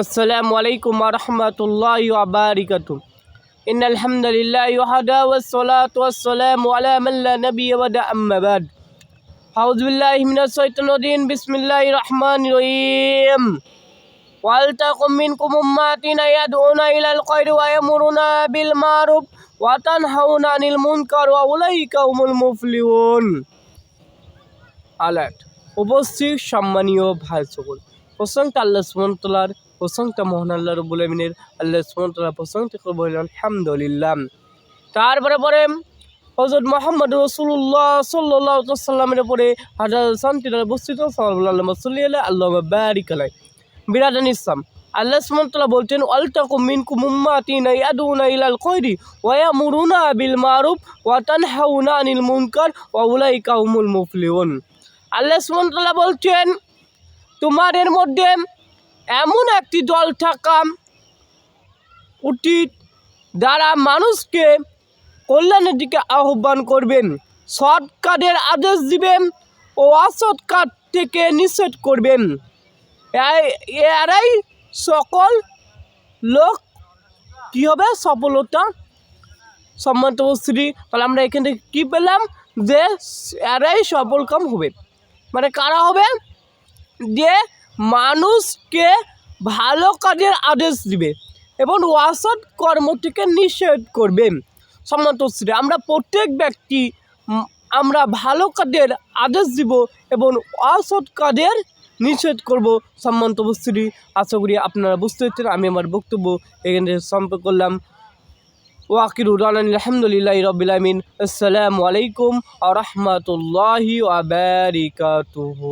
আসসালামু আলাইকুম রহমতুল্লাহ আবরিকাতুম ইন আলহামদুলিল্লাহ ওয়াহাদা ওয়াসসালাতু ওয়াসসালামু আলা মান লা নবী ওয়াদা আম্মা বাদ। আউযু বিল্লাহি মিনাশ শাইতানির রাজিম। বিসমিল্লাহির রহমানির রহিম। ওয়াল তাকুম মিনকুম উম্মাতিন ইয়াদউনা ইলাল খায়রি ওয়া ইয়ামুরুনা বিল মারুফ ওয়া তানহাউনা আনিল মুনকার ওয়া উলাইকা হুমুল মুফলিহুন আলার্ট। উপস্থিত সম্মানীয় ভাই সকল প্রসঙ্গটা আল্লাহ সুমন্তলার প্রশংসা মোহন আল্লাহ রবুল আমিনের আল্লাহ সুমন্তলা প্রশংসা করব আলহামদুলিল্লাহ তারপরে পরে হজরত মোহাম্মদ রসুল্লাহ সাল্লাহ সাল্লামের উপরে হাজার শান্তির বস্তিত সাল্লাহ সাল্লি আল্লাহ বারিক আলাই। বিরাদান ইসলাম। আল্লাহ সুমন্তলা বলছেন আলতাকুম মিনকুম উম্মাতিনা ইয়াদুনা ইলাল খৈরি ওয়া ইয়ামুরুনা বিল মারুফ ওয়া তানহাউনা আনিল মুনকার ওয়া উলাইকা হুমুল মুফলিহুন। আল্লাহ সুমন্তলা বলছেন, তোমাদের মধ্যে এমন একটি দল থাকা উচিত যারা মানুষকে কল্যাণের দিকে আহ্বান করবেন সৎ কাজের আদেশ দিবেন ও অসৎ কাজ থেকে নিষেধ করবেন। এরাই সকল লোক। কী হবে? সফলতা? সম্মানিত শ্রী তাহলে আমরা এখান থেকে কী পেলাম? যে এরাই সফল কাম হবে। মানে কারা হবে? যে মানুষকে ভালো কাজের আদেশ দিবে এবং অসৎ কর্মটিকে নিষেধ করবে। সম্মানিত শ্রী আমরা প্রত্যেক ব্যক্তি আমরা ভালো কাজের আদেশ দিব এবং অসৎ কাজের নিষেধ করব। সম্মানিত শ্রী আশা করি আপনারা বুঝতে পেরেছেন, আমি আমার বক্তব্য এখানে সম্পর্ক করলাম। ওয়াকির উদান আলহামদুলিল্লাহ রবিল আমিন আসসালামু আলাইকুম আ রহমতুল্লাহি আবারিকাতুহু